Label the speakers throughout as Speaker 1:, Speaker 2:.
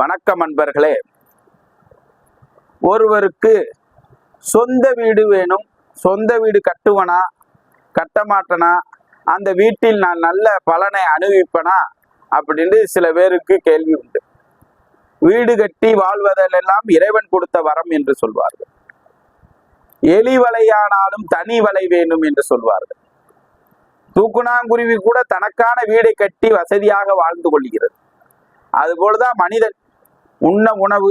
Speaker 1: வணக்கம் அன்பர்களே. ஒருவருக்கு சொந்த வீடு வேணும் சொந்த வீடு கட்டுவனா கட்ட மாட்டனா அந்த வீட்டில் நான் நல்ல பலனை அனுபவிப்பனா அப்படின்னு சில பேருக்கு கேள்வி உண்டு. வீடு கட்டி வாழ்வதெல்லாம் இறைவன் கொடுத்த வரம் என்று சொல்வார்கள். எலி வலையானாலும் தனி வலை வேணும் என்று சொல்வார்கள். தூக்குனாங்குருவி கூட தனக்கான வீடை கட்டி வசதியாக வாழ்ந்து கொள்கிறது. அதுபோலதான் மனிதன் உண்ண உணவு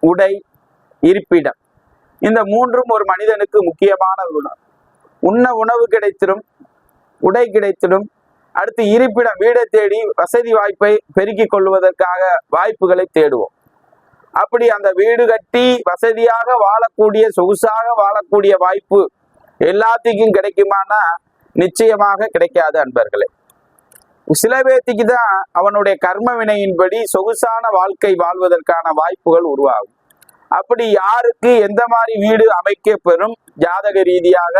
Speaker 1: உடை இருப்பிடம். இந்த மூன்றும் ஒரு மனிதனுக்கு முக்கியமான குணம். உண்ண உணவு கிடைத்திடும் உடை கிடைத்திடும். அடுத்து இருப்பிடம் வீடை தேடி வசதி வாய்ப்பை பெருக்கிக் கொள்வதற்காக வாய்ப்புகளை தேடுவோம். அப்படி அந்த வீடு கட்டி வசதியாக வாழக்கூடிய சொகுசாக வாழக்கூடிய வாய்ப்பு எல்லாத்துக்கும் கிடைக்குமானா நிச்சயமாக கிடைக்காது அன்பர்களே. சில பேர்த்திக்கு தான் அவனுடைய கர்ம வினையின்படி சொகுசான வாழ்க்கை வாழ்வதற்கான வாய்ப்புகள் உருவாகும். அப்படி யாருக்கு எந்த மாதிரி வீடு அமைக்க பெறும் ஜாதக ரீதியாக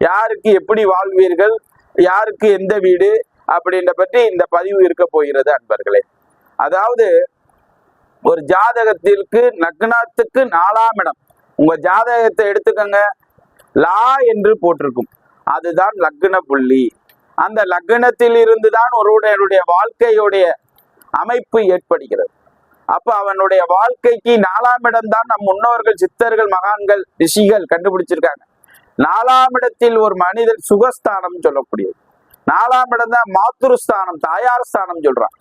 Speaker 1: யாருக்கு எப்படி வாழ்வீர்கள் யாருக்கு எந்த வீடு அப்படின்ற பற்றி இந்த பதிவு இருக்க போகிறது அன்பர்களே. அதாவது ஒரு ஜாதகத்திற்கு நக்னாத்துக்கு நாலாம் இடம். உங்க ஜாதகத்தை எடுத்துக்கோங்க. லா என்று போட்டிருக்கும். அதுதான் லக்ன புள்ளி. அந்த லக்னத்தில் இருந்து தான் ஒருவனுடைய வாழ்க்கையுடைய அமைப்பு ஏற்படுகிறது. அப்ப அவனுடைய வாழ்க்கைக்கு நாலாம் இடம் தான் நம் முன்னோர்கள் சித்தர்கள் மகான்கள் ரிஷிகள் கண்டுபிடிச்சிருக்காங்க. நாலாம் இடத்தில் ஒரு மனிதன் சுகஸ்தானம் சொல்லக்கூடியது. நாலாம் இடம் தான் மாத்துருஸ்தானம் தாயார் ஸ்தானம் சொல்றான்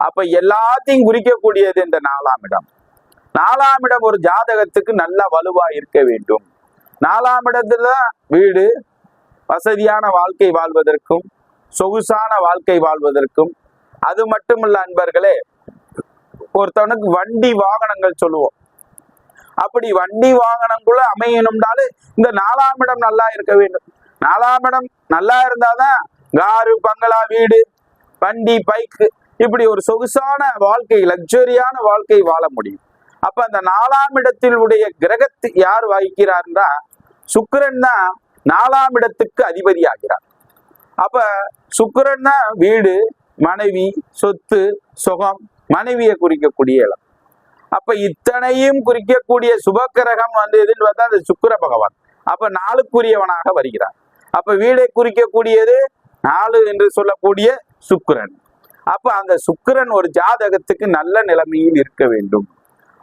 Speaker 1: அப்ப எல்லாத்தையும் குறிக்கக்கூடியது இந்த நாலாம் இடம். நாலாம் இடம் ஒரு ஜாதகத்துக்கு நல்ல வலுவா இருக்க வேண்டும். நாலாம் இடத்துல வீடு வசதியான வாழ்க்கை வாழ்வதற்கும் சொகுசான வாழ்க்கை வாழ்வதற்கும் அது மட்டுமல்ல அன்பர்களே ஒருத்தவனுக்கு வண்டி வாகனங்கள் சொல்லுவோம். அப்படி வண்டி வாகனங்கள அமையணும்னாலும் இந்த நாலாம் இடம் நல்லா இருக்க வேண்டும். நாலாம் இடம் நல்லா இருந்தாதான் காரு பங்களா வீடு வண்டி பைக்கு இப்படி ஒரு சொகுசான வாழ்க்கை லக்ஸரியான வாழ்க்கை வாழ முடியும். அப்ப அந்த நாலாம் இடத்தில் உடைய கிரகத்தை யார் வகிக்கிறார்னா சுக்கரன் தான் நாலாம் இடத்துக்கு அதிபதி ஆகிறார் அப்ப சுக்கரன் தான் வீடு மனைவி சொத்து சுகம் மனைவியை குறிக்கக்கூடிய இடம். அப்ப இத்தனையும் குறிக்கக்கூடிய சுபக்கிரகம் வந்து எதுன்னு பார்த்தா அந்த சுக்கிர பகவான். அப்ப நாளுக்குரியவனாக வருகிறார் அப்ப வீடை குறிக்கக்கூடியது நாலு என்று சொல்லக்கூடிய சுக்கரன். அப்ப அந்த சுக்கிரன் ஒரு ஜாதகத்துக்கு நல்ல நிலைமையில் இருக்க வேண்டும்.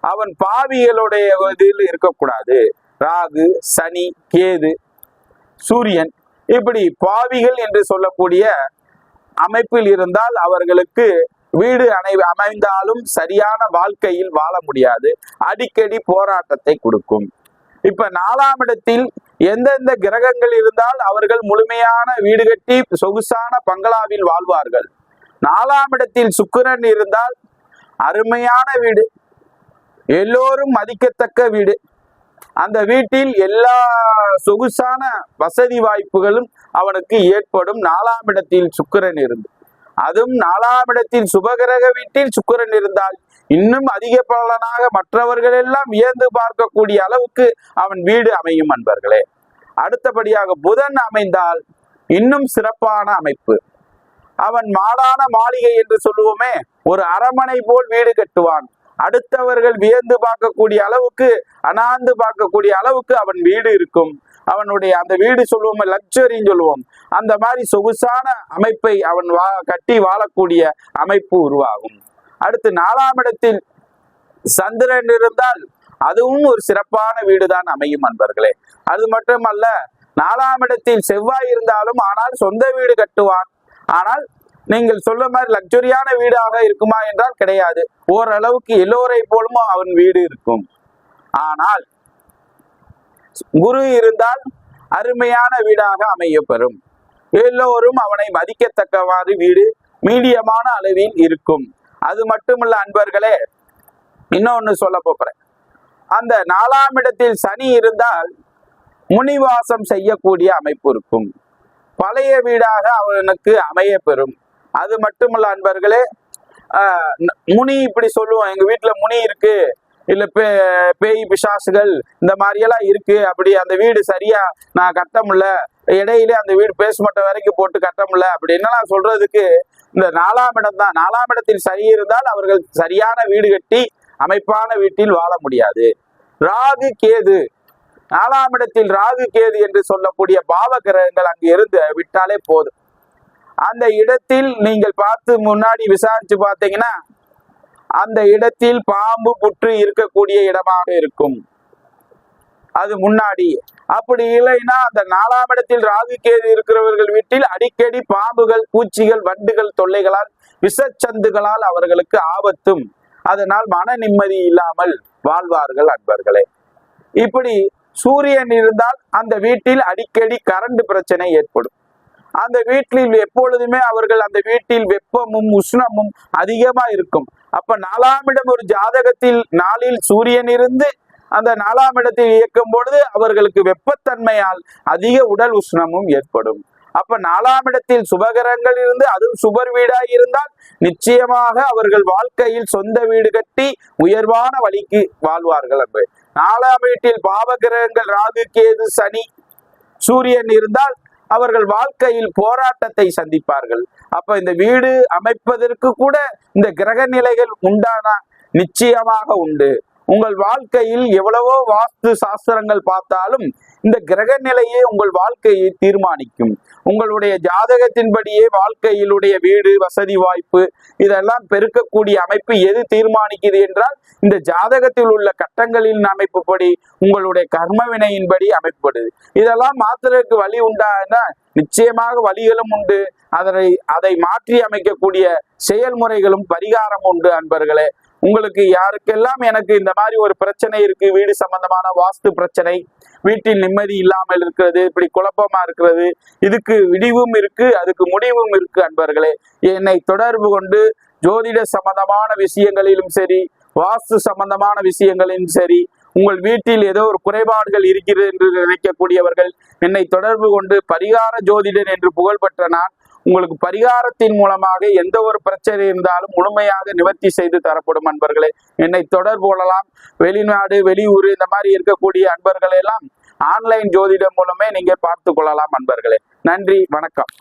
Speaker 1: அவன் பாவிகளுடைய இதில் இருக்கக்கூடாது. ராகு சனி கேது சூரியன் இப்படி பாவிகள் என்று சொல்லக்கூடிய அமைப்பில் இருந்தால் அவர்களுக்கு வீடு அணை அமைந்தாலும் சரியான வாழ்க்கையில் வாழ முடியாது. அடிக்கடி போராட்டத்தை கொடுக்கும். இப்ப நாலாம் இடத்தில் எந்தெந்த கிரகங்கள் இருந்தால் அவர்கள் முழுமையான வீடு கட்டி சொகுசான பங்களாவில் வாழ்வார்கள். நாலாம் இடத்தில் சுக்கிரன் இருந்தால் அருமையான வீடு. எல்லோரும் மதிக்கத்தக்க வீடு. அந்த வீட்டில் எல்லா சொகுசான வசதி வாய்ப்புகளும் அவனுக்கு ஏற்படும். நாலாம் இடத்தில் சுக்கிரன் இருந்து. அதுவும் நாலாம் இடத்தில் சுபகிரக வீட்டில் சுக்கிரன் இருந்தால் இன்னும் அதிக பலனாக மற்றவர்கள் எல்லாம் வியந்து பார்க்கக்கூடிய அளவுக்கு அவன் வீடு அமையும் அன்பர்களே. அடுத்தபடியாக புதன் அமைந்தால் இன்னும் சிறப்பான அமைப்பு. அவன் மாடான மாளிகை என்று சொல்லுவோமே ஒரு அரமனை போல் வீடு கட்டுவான். அடுத்தவர்கள் வியந்து பார்க்கக்கூடிய அளவுக்கு அனாந்து பார்க்கக்கூடிய அளவுக்கு அவன் வீடு இருக்கும். அவனுடைய அந்த வீடு சொல்லுவோம் லக்ஸரின்னு சொல்லுவோம். அந்த மாதிரி சொகுசான அமைப்பை அவன் வா கட்டி வாழக்கூடிய அமைப்பு உருவாகும். அடுத்து நாலாம் இடத்தில் சந்திரன் இருந்தால் அதுவும் ஒரு சிறப்பான வீடுதான் அமையும் அன்பர்களே. அது மட்டுமல்ல நாலாம் இடத்தில் செவ்வாய் இருந்தாலும் ஆனால் சொந்த வீடு கட்டுவான். ஆனால் நீங்கள் சொல்ல மாதிரி லக்ஸரியான வீடாக இருக்குமா என்றால் கிடையாது. ஓரளவுக்கு எல்லோரை போலும் அவன் வீடு இருக்கும். ஆனால் குரு இருந்தால் அருமையான வீடாக அமையப்பெறும். எல்லோரும் அவனை மதிக்கத்தக்கவாறு வீடு மீடியமான அளவில் இருக்கும். அது மட்டுமல்ல அன்பர்களே இன்னொன்னு சொல்ல போறேன். அந்த நாலாம் இடத்தில் சனி இருந்தால் முனிவாசம் செய்யக்கூடிய அமைப்பு இருக்கும். பழைய வீடாக அவனுக்கு அமைய பெறும் அது மட்டுமல்ல அன்பர்களே முனி இப்படி சொல்லுவோம் எங்க வீட்டுல முனி இருக்கு இல்ல பே பேய் பிசாசுகள் இந்த மாதிரியெல்லாம் இருக்கு அப்படி அந்த வீடு சரியா நான் கட்ட முடியல அந்த வீடு பேஸ்மட்டம் வரைக்கும் போட்டு கட்ட முடியல அப்படி என்னலாம் சொல்றதுக்கு இந்த நாலாம் இடம் தான். நாலாம் இடத்தில் சரி இருந்தால் அவர்கள் சரியான வீடு கட்டி அமைப்பான வீட்டில் வாழ முடியாது. ராகு கேது. நாலாம் இடத்தில் ராகு கேது என்று சொல்லக்கூடிய பாவ கிரகங்கள் அங்கு இருந்து விட்டாலே போதும். அந்த இடத்தில் நீங்கள் பார்த்து முன்னாடி விசாரிச்சு பார்த்தீங்கன்னா அந்த இடத்தில் பாம்பு புற்று இருக்கக்கூடிய இடமாக இருக்கும். அது முன்னாடி. அப்படி இல்லைன்னா அந்த நாலாம் இடத்தில் ராகு கேது இருக்கிறவர்கள் வீட்டில் அடிக்கடி பாம்புகள் பூச்சிகள் வண்டுகள் தொல்லைகளால் விஷச்சந்துகளால் அவர்களுக்கு ஆபத்தும். அதனால் மன நிம்மதி இல்லாமல் வாழ்வார்கள் அன்பர்களே. இப்படி சூரியன் இருந்தால் அந்த வீட்டில் அடிக்கடி கரண்ட் பிரச்சனை ஏற்படும். அந்த வீட்டில் எப்பொழுதுமே அவர்கள் அந்த வீட்டில் வெப்பமும் உஷ்ணமும் அதிகமா இருக்கும். அப்ப நாலாம் இடம் ஒரு ஜாதகத்தில் நாளில் சூரியன் இருந்து அந்த நாலாம் இடத்தில் இயக்கும் பொழுது அவர்களுக்கு வெப்பத்தன்மையால் அதிக உடல் உஷ்ணமும் ஏற்படும். அப்ப நாலாம் இடத்தில் சுபகரங்கள் இருந்து அதுவும் சுபர் வீடாய் இருந்தால் நிச்சயமாக அவர்கள் வாழ்க்கையில் சொந்த வீடு கட்டி உயர்வான வழிக்கு வாழ்வார்கள் அன்பு நாலாம் வீட்டில் பாவகிரகங்கள் ராகு கேது சனி சூரியன் இருந்தால் அவர்கள் வாழ்க்கையில் போராட்டத்தை சந்திப்பார்கள். அப்ப இந்த வீடு அமைப்பதற்கு கூட இந்த கிரக நிலைகள் உண்டானா நிச்சயமாக உண்டு. உங்கள் வாழ்க்கையில் எவ்வளவோ வாஸ்து சாஸ்திரங்கள் பார்த்தாலும் இந்த கிரக நிலையே உங்கள் வாழ்க்கையை தீர்மானிக்கும். உங்களுடைய ஜாதகத்தின்படியே வாழ்க்கையிலுடைய வீடு வசதி வாய்ப்பு இதெல்லாம் பெருக்கக்கூடிய அமைப்பு எது தீர்மானிக்குது என்றால் இந்த ஜாதகத்தில் உள்ள கட்டங்களின் அமைப்புப்படி உங்களுடைய கர்ம வினையின்படி அமைப்படுது இதெல்லாம் மாத்திரக்கு வழி உண்டானா நிச்சயமாக வழிகளும் உண்டு. அதனை அதை மாற்றி அமைக்கக்கூடிய செயல்முறைகளும் பரிகாரம் உண்டு அன்பர்களே. உங்களுக்கு யாருக்கெல்லாம் எனக்கு இந்த மாதிரி ஒரு பிரச்சனை இருக்கு வீடு சம்பந்தமான வாஸ்து பிரச்சனை வீட்டில் நிம்மதி இல்லாமல் இருக்கிறது இப்படி குழப்பமா இருக்கிறது இதுக்கு விடிவும் இருக்கு அதுக்கு முடிவும் இருக்கு அன்பர்களே. என்னை தொடர்பு கொண்டு ஜோதிட சம்பந்தமான விஷயங்களிலும் சரி வாஸ்து சம்பந்தமான விஷயங்களிலும் சரி உங்கள் வீட்டில் ஏதோ ஒரு குறைபாடுகள் இருக்கிறது என்று நினைக்கக்கூடியவர்கள் என்னை தொடர்பு கொண்டு பரிகார ஜோதிடன் என்று புகழ்பெற்ற நான் உங்களுக்கு பரிகாரத்தின் மூலமாக எந்த ஒரு பிரச்சனை இருந்தாலும் முழுமையாக நிவர்த்தி செய்து தரப்படும் அன்பர்களே. என்னை தொடர்பு கொள்ளலாம் வெளிநாடு வெளியூர் இந்த மாதிரி இருக்கக்கூடிய அன்பர்கள் எல்லாம் ஆன்லைன் ஜோதிடம் மூலமே நீங்க பார்த்து கொள்ளலாம் அன்பர்களே. நன்றி வணக்கம்.